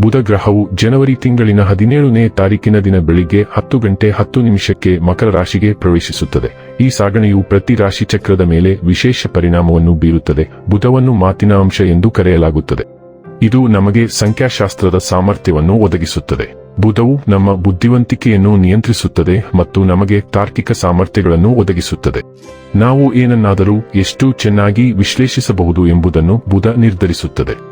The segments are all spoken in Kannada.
ಬುಧ ಗ್ರಹವು ಜನವರಿ ತಿಂಗಳಿನ ಹದಿನೇಳನೇ ತಾರೀಕಿನ ದಿನ ಬೆಳಿಗ್ಗೆ ಹತ್ತು ಗಂಟೆ ಹತ್ತು ನಿಮಿಷಕ್ಕೆ ಮಕರ ರಾಶಿಗೆ ಪ್ರವೇಶಿಸುತ್ತದೆ. ಈ ಸಾಗಣೆಯು ಪ್ರತಿ ರಾಶಿ ಚಕ್ರದ ಮೇಲೆ ವಿಶೇಷ ಪರಿಣಾಮವನ್ನು ಬೀರುತ್ತದೆ. ಬುಧವನ್ನು ಮಾತಿನ ಅಂಶ ಎಂದು ಕರೆಯಲಾಗುತ್ತದೆ. ಇದು ನಮಗೆ ಸಂಖ್ಯಾಶಾಸ್ತ್ರದ ಸಾಮರ್ಥ್ಯವನ್ನು ಒದಗಿಸುತ್ತದೆ. ಬುಧವು ನಮ್ಮ ಬುದ್ಧಿವಂತಿಕೆಯನ್ನು ನಿಯಂತ್ರಿಸುತ್ತದೆ ಮತ್ತು ನಮಗೆ ತಾರ್ಕಿಕ ಸಾಮರ್ಥ್ಯಗಳನ್ನು ಒದಗಿಸುತ್ತದೆ. ನಾವು ಏನನ್ನಾದರೂ ಎಷ್ಟು ಚೆನ್ನಾಗಿ ವಿಶ್ಲೇಷಿಸಬಹುದು ಎಂಬುದನ್ನು ಬುಧ ನಿರ್ಧರಿಸುತ್ತದೆ.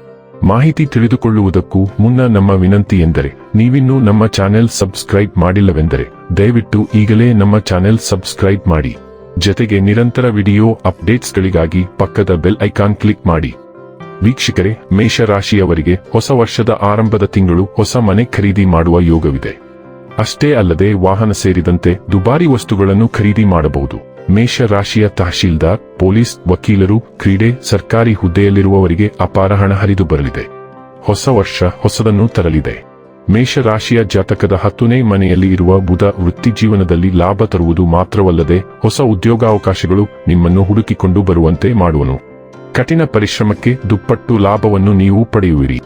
ಮಾಹಿತಿ ತಿಳಿದುಕೊಳ್ಳುವುದಕ್ಕೂ ಮುನ್ನ ನಮ್ಮ ವಿನಂತಿ ಎಂದರೆ ನೀವಿನ್ನೂ ನಮ್ಮ ಚಾನೆಲ್ ಸಬ್ಸ್ಕ್ರೈಬ್ ಮಾಡಿಲ್ಲವೆಂದರೆ ದಯವಿಟ್ಟು ಈಗಲೇ ನಮ್ಮ ಚಾನೆಲ್ ಸಬ್ಸ್ಕ್ರೈಬ್ ಮಾಡಿ. ಜತೆಗೆ ನಿರಂತರ ವಿಡಿಯೋ ಅಪ್ಡೇಟ್ಸ್ಗಳಿಗಾಗಿ ಪಕ್ಕದ ಬೆಲ್ ಐಕಾನ್ ಕ್ಲಿಕ್ ಮಾಡಿ. ವೀಕ್ಷಕರೇ, ಮೇಷರಾಶಿಯವರಿಗೆ ಹೊಸ ವರ್ಷದ ಆರಂಭದ ತಿಂಗಳು ಹೊಸ ಮನೆ ಖರೀದಿ ಮಾಡುವ ಯೋಗವಿದೆ. ಅಷ್ಟೇ ಅಲ್ಲದೆ ವಾಹನ ಸೇರಿದಂತೆ ದುಬಾರಿ ವಸ್ತುಗಳನ್ನು ಖರೀದಿ ಮಾಡಬಹುದು. ಮೇಷ ರಾಶಿಯ ತಹಶೀಲ್ದಾರ್, ಪೊಲೀಸ್, ವಕೀಲರು, ಕ್ರೀಡೆ, ಸರ್ಕಾರಿ ಹುದ್ದೆಯಲ್ಲಿರುವವರಿಗೆ ಅಪಾರ ಹಣ ಹರಿದು ಬರಲಿದೆ. ಹೊಸ ವರ್ಷ ಹೊಸದನ್ನು ತರಲಿದೆ. ಮೇಷರಾಶಿಯ ಜಾತಕದ ಹತ್ತನೇ ಮನೆಯಲ್ಲಿ ಇರುವ ಬುಧ ವೃತ್ತಿ ಜೀವನದಲ್ಲಿ ಲಾಭ ತರುವುದು ಮಾತ್ರವಲ್ಲದೆ ಹೊಸ ಉದ್ಯೋಗಾವಕಾಶಗಳು ನಿಮ್ಮನ್ನು ಹುಡುಕಿಕೊಂಡು ಬರುವಂತೆ ಮಾಡುವನು. ಕಠಿಣ ಪರಿಶ್ರಮಕ್ಕೆ ದುಪ್ಪಟ್ಟು ಲಾಭವನ್ನು ನೀವು ಪಡೆಯುವಿರಿ.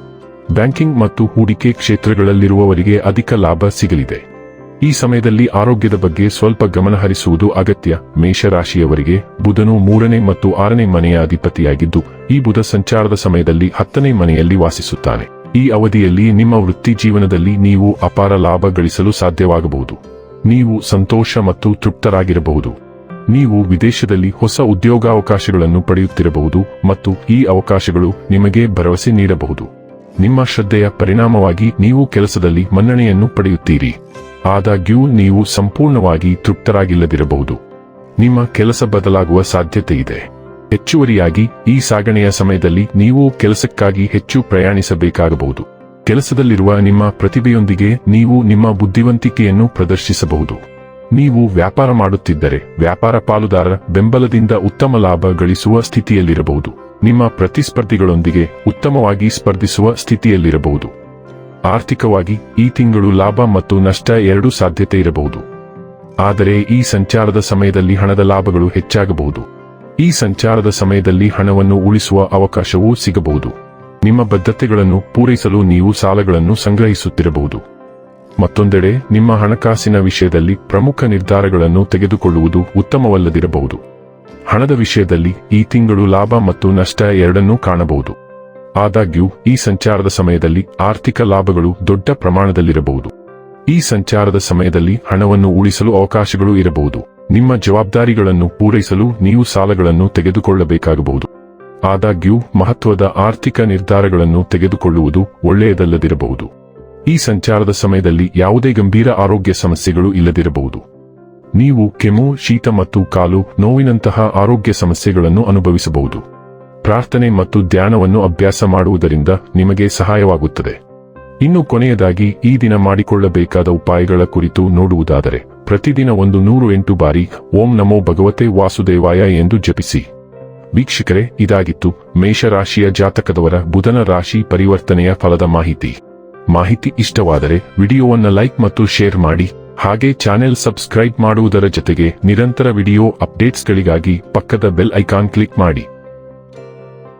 ಬ್ಯಾಂಕಿಂಗ್ ಮತ್ತು ಹೂಡಿಕೆ ಕ್ಷೇತ್ರಗಳಲ್ಲಿರುವವರಿಗೆ ಅಧಿಕ ಲಾಭ ಸಿಗಲಿದೆ. ಈ ಸಮಯದಲ್ಲಿ ಆರೋಗ್ಯದ ಬಗ್ಗೆ ಸ್ವಲ್ಪ ಗಮನಹರಿಸುವುದು ಅಗತ್ಯ. ಮೇಷರಾಶಿಯವರಿಗೆ ಬುಧನು ಮೂರನೇ ಮತ್ತು ಆರನೇ ಮನೆಯ ಅಧಿಪತಿಯಾಗಿದ್ದು, ಈ ಬುಧ ಸಂಚಾರದ ಸಮಯದಲ್ಲಿ ಹತ್ತನೇ ಮನೆಯಲ್ಲಿ ವಾಸಿಸುತ್ತಾನೆ. ಈ ಅವಧಿಯಲ್ಲಿ ನಿಮ್ಮ ವೃತ್ತಿ ಜೀವನದಲ್ಲಿ ನೀವು ಅಪಾರ ಲಾಭ ಗಳಿಸಲು ಸಾಧ್ಯವಾಗಬಹುದು. ನೀವು ಸಂತೋಷ ಮತ್ತು ತೃಪ್ತರಾಗಿರಬಹುದು. ನೀವು ವಿದೇಶದಲ್ಲಿ ಹೊಸ ಉದ್ಯೋಗಾವಕಾಶಗಳನ್ನು ಪಡೆಯುತ್ತಿರಬಹುದು ಮತ್ತು ಈ ಅವಕಾಶಗಳು ನಿಮಗೆ ಭರವಸೆ ನೀಡಬಹುದು. ನಿಮ್ಮ ಶ್ರದ್ಧೆಯ ಪರಿಣಾಮವಾಗಿ ನೀವು ಕೆಲಸದಲ್ಲಿ ಮನ್ನಣೆಯನ್ನು ಪಡೆಯುತ್ತೀರಿ. ಆದಾಗ್ಯೂ ನೀವು ಸಂಪೂರ್ಣವಾಗಿ ತೃಪ್ತರಾಗಿಲ್ಲದಿರಬಹುದು. ನಿಮ್ಮ ಕೆಲಸ ಬದಲಾಗುವ ಸಾಧ್ಯತೆ ಇದೆ. ಹೆಚ್ಚುವರಿಯಾಗಿ, ಈ ಸಾಗಣೆಯ ಸಮಯದಲ್ಲಿ ನೀವು ಕೆಲಸಕ್ಕಾಗಿ ಹೆಚ್ಚು ಪ್ರಯಾಣಿಸಬೇಕಾಗಬಹುದು. ಕೆಲಸದಲ್ಲಿರುವ ನಿಮ್ಮ ಪ್ರತಿಭೆಯೊಂದಿಗೆ ನೀವು ನಿಮ್ಮ ಬುದ್ಧಿವಂತಿಕೆಯನ್ನು ಪ್ರದರ್ಶಿಸಬಹುದು. ನೀವು ವ್ಯಾಪಾರ ಮಾಡುತ್ತಿದ್ದರೆ, ವ್ಯಾಪಾರ ಪಾಲುದಾರರ ಬೆಂಬಲದಿಂದ ಉತ್ತಮ ಲಾಭ ಗಳಿಸುವ ಸ್ಥಿತಿಯಲ್ಲಿರಬಹುದು. ನಿಮ್ಮ ಪ್ರತಿಸ್ಪರ್ಧಿಗಳೊಂದಿಗೆ ಉತ್ತಮವಾಗಿ ಸ್ಪರ್ಧಿಸುವ ಸ್ಥಿತಿಯಲ್ಲಿರಬಹುದು. ಆರ್ಥಿಕವಾಗಿ ಈ ತಿಂಗಳು ಲಾಭ ಮತ್ತು ನಷ್ಟ ಎರಡೂ ಸಾಧ್ಯತೆ ಇರಬಹುದು. ಆದರೆ ಈ ಸಂಚಾರದ ಸಮಯದಲ್ಲಿ ಹಣದ ಲಾಭಗಳು ಹೆಚ್ಚಾಗಬಹುದು. ಈ ಸಂಚಾರದ ಸಮಯದಲ್ಲಿ ಹಣವನ್ನು ಉಳಿಸುವ ಅವಕಾಶವೂ ಸಿಗಬಹುದು. ನಿಮ್ಮ ಬದ್ಧತೆಗಳನ್ನು ಪೂರೈಸಲು ನೀವು ಸಾಲಗಳನ್ನು ಸಂಗ್ರಹಿಸುತ್ತಿರಬಹುದು. ಮತ್ತೊಂದೆಡೆ, ನಿಮ್ಮ ಹಣಕಾಸಿನ ವಿಷಯದಲ್ಲಿ ಪ್ರಮುಖ ನಿರ್ಧಾರಗಳನ್ನು ತೆಗೆದುಕೊಳ್ಳುವುದು ಉತ್ತಮವಲ್ಲದಿರಬಹುದು. ಹಣದ ವಿಷಯದಲ್ಲಿ ಈ ತಿಂಗಳು ಲಾಭ ಮತ್ತು ನಷ್ಟ ಎರಡನ್ನೂ ಕಾಣಬಹುದು. ಆದಾಗ್ಯೂ, ಈ ಸಂಚಾರದ ಸಮಯದಲ್ಲಿ ಆರ್ಥಿಕ ಲಾಭಗಳು ದೊಡ್ಡ ಪ್ರಮಾಣದಲ್ಲಿರಬಹುದು. ಈ ಸಂಚಾರದ ಸಮಯದಲ್ಲಿ ಹಣವನ್ನು ಉಳಿಸಲು ಅವಕಾಶಗಳು ಇರಬಹುದು. ನಿಮ್ಮ ಜವಾಬ್ದಾರಿಗಳನ್ನು ಪೂರೈಸಲು ನೀವು ಸಾಲಗಳನ್ನು ತೆಗೆದುಕೊಳ್ಳಬೇಕಾಗಬಹುದು. ಆದಾಗ್ಯೂ, ಮಹತ್ವದ ಆರ್ಥಿಕ ನಿರ್ಧಾರಗಳನ್ನು ತೆಗೆದುಕೊಳ್ಳುವುದು ಒಳ್ಳೆಯದಲ್ಲದಿರಬಹುದು. ಈ ಸಂಚಾರದ ಸಮಯದಲ್ಲಿ ಯಾವುದೇ ಗಂಭೀರ ಆರೋಗ್ಯ ಸಮಸ್ಯೆಗಳು ಇಲ್ಲದಿರಬಹುದು. ನೀವು ಕೆಮ್ಮು ಶೀತ ಮತ್ತು ಕಾಲು ನೋವಿನಂತಹ ಆರೋಗ್ಯ ಸಮಸ್ಯೆಗಳನ್ನು ಅನುಭವಿಸಬಹುದು. ಪ್ರಾರ್ಥನೆ ಮತ್ತು ಧ್ಯಾನವನ್ನು ಅಭ್ಯಾಸ ಮಾಡುವುದರಿಂದ ನಿಮಗೆ ಸಹಾಯವಾಗುತ್ತದೆ. ಇನ್ನು ಕೊನೆಯದಾಗಿ, ಈ ದಿನ ಮಾಡಿಕೊಳ್ಳಬೇಕಾದ ಉಪಾಯಗಳ ಕುರಿತು ನೋಡುವುದಾದರೆ, ಪ್ರತಿದಿನ ಒಂದು ನೂರು ಎಂಟು ಬಾರಿ, ಓಂ ನಮೋ ಭಗವತೆ ವಾಸುದೇವಾಯ ಎಂದು ಜಪಿಸಿ. ವೀಕ್ಷಕರೇ, ಇದಾಗಿತ್ತು ಮೇಷರಾಶಿಯ ಜಾತಕದವರ ಬುಧನ ರಾಶಿ ಪರಿವರ್ತನೆಯ ಫಲದ ಮಾಹಿತಿ. ಮಾಹಿತಿ ಇಷ್ಟವಾದರೆ, ವಿಡಿಯೋವನ್ನು ಲೈಕ್ ಮತ್ತು ಶೇರ್ ಮಾಡಿ, ಹಾಗೆ ಚಾನೆಲ್ ಸಬ್ಸ್ಕ್ರೈಬ್ ಮಾಡುವುದರ ಜೊತೆಗೆ ನಿರಂತರ ವಿಡಿಯೋ ಅಪ್ಡೇಟ್ಸ್ಗಳಿಗಾಗಿ ಪಕ್ಕದ ಬೆಲ್ ಐಕಾನ್ ಕ್ಲಿಕ್ ಮಾಡಿ.